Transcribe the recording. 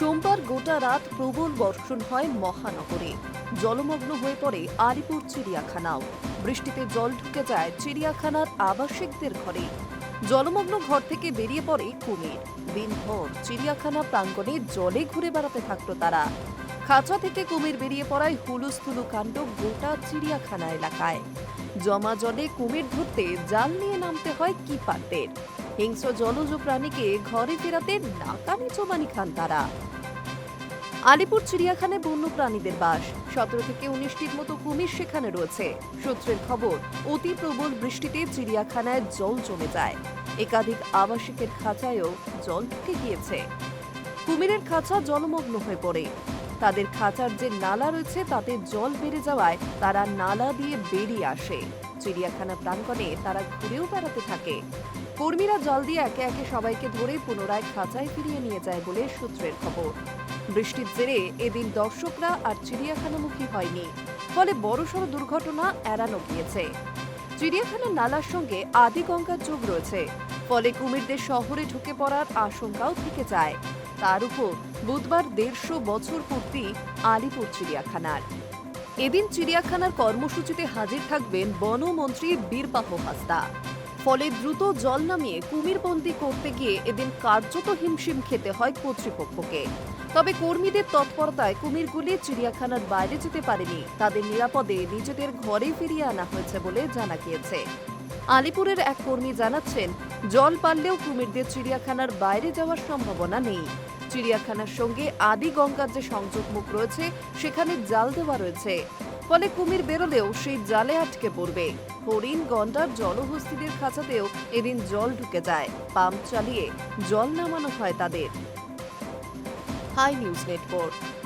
সোমবার গোটা রাত প্রবল বর্ষণ হয় মহানগরে। জলমগ্ন হয়ে পড়ে আলিপুর চিড়িয়াখানাও। বৃষ্টিতে জল ঢুকে যায় চিড়িয়াখানার আবাসিকদের ঘরে। জলমগ্ন ঘর থেকে বেরিয়ে পড়ে কুমির। দিনভর চিড়িয়াখানা প্রাঙ্গণে জলে ঘুরে বেড়াতে থাকতো তারা। খাঁচা থেকে কুমির বেরিয়ে পড়ায় হুলুস্থুলু কাণ্ড গোটা চিড়িয়াখানা এলাকায়। জমা জলে কুমির ধরতে জাল নিয়ে নামতে হয় কিপারদের। হিংস্র জলজ প্রাণীকে ঘরে ফেরাতে নাকানি চোমানি খান তারা। আলিপুর চিড়িয়াখানায় বন্য প্রাণীদের বাস। সতেরো থেকে উনিশটির মতো কুমির সেখানে রয়েছে। সূত্রের খবর, অতি প্রবল বৃষ্টিতে চিড়িয়াখানায় জল জমে যায়। একাধিক আবাসিকের খাঁচায়ও জল ঢুকে গিয়েছে। কুমিরের খাঁচা জলমগ্ন হয়ে পড়ে। তাদের খাঁচার যে নালা রয়েছে, তাতে জল বেড়ে যাওয়ায় তারা নালা দিয়ে বেরিয়ে আসে। চিড়িয়াখানা প্রাঙ্গণে তারা ঘুরেও বেড়াতে থাকে। কর্মীরা জল দিয়ে একে একে সবাইকে ধরে পুনরায় খাঁচায় ফিরিয়ে নিয়ে যায় বলে সূত্রের খবর। বৃষ্টির জেরে এদিন দর্শকরা আর চিড়িয়াখানামুখী হয়নি। ফলে বড়সড় দুর্ঘটনা এড়ানো গিয়েছে। চিড়িয়াখানার নালার সঙ্গে আদি গঙ্গার যোগ রয়েছে। ফলে কুমিরদের শহরে ঢুকে পড়ার আশঙ্কাও থেকে যায়। তার উপর বুধবার দেড়শো বছর পূর্তি আলিপুর চিড়িয়াখানার। এদিন চিড়িয়াখানার কর্মসূচিতে হাজির থাকবেন বনমন্ত্রী বীরবাহ হাসদা। ফলে দ্রুত জল নামিয়ে কুমিরবন্দি করতে গিয়ে এদিন কার্যত হিমশিম খেতে হয় কর্তৃপক্ষকে। তবে কর্মীদের তৎপরতায় কুমিরগুলি চিড়িয়াখানার বাইরে যেতে পারেনি। তাদের নিরাপদে নিজেদের ঘরে ফিরিয়ে আনা হয়েছে বলে জানা গিয়েছে। আলিপুরের এক কর্মী জানাচ্ছেন, জল পারলেও কুমিরদের চিড়িয়াখানার বাইরে যাওয়ার সম্ভাবনা নেই। চিড়িয়াখানার সঙ্গে আদি গঙ্গার যে সংযোগ মুখ রয়েছে, সেখানে জাল দেওয়া রয়েছে। ফলে কুমির বেরোলেও সেই জালে আটকে পড়বে। হরিণ গন্ডার জলহস্তিদের খাঁচাতেও এদিন জল ঢুকে যায়। পাম্প চালিয়ে জল নামানো হয় তাদের। High news network.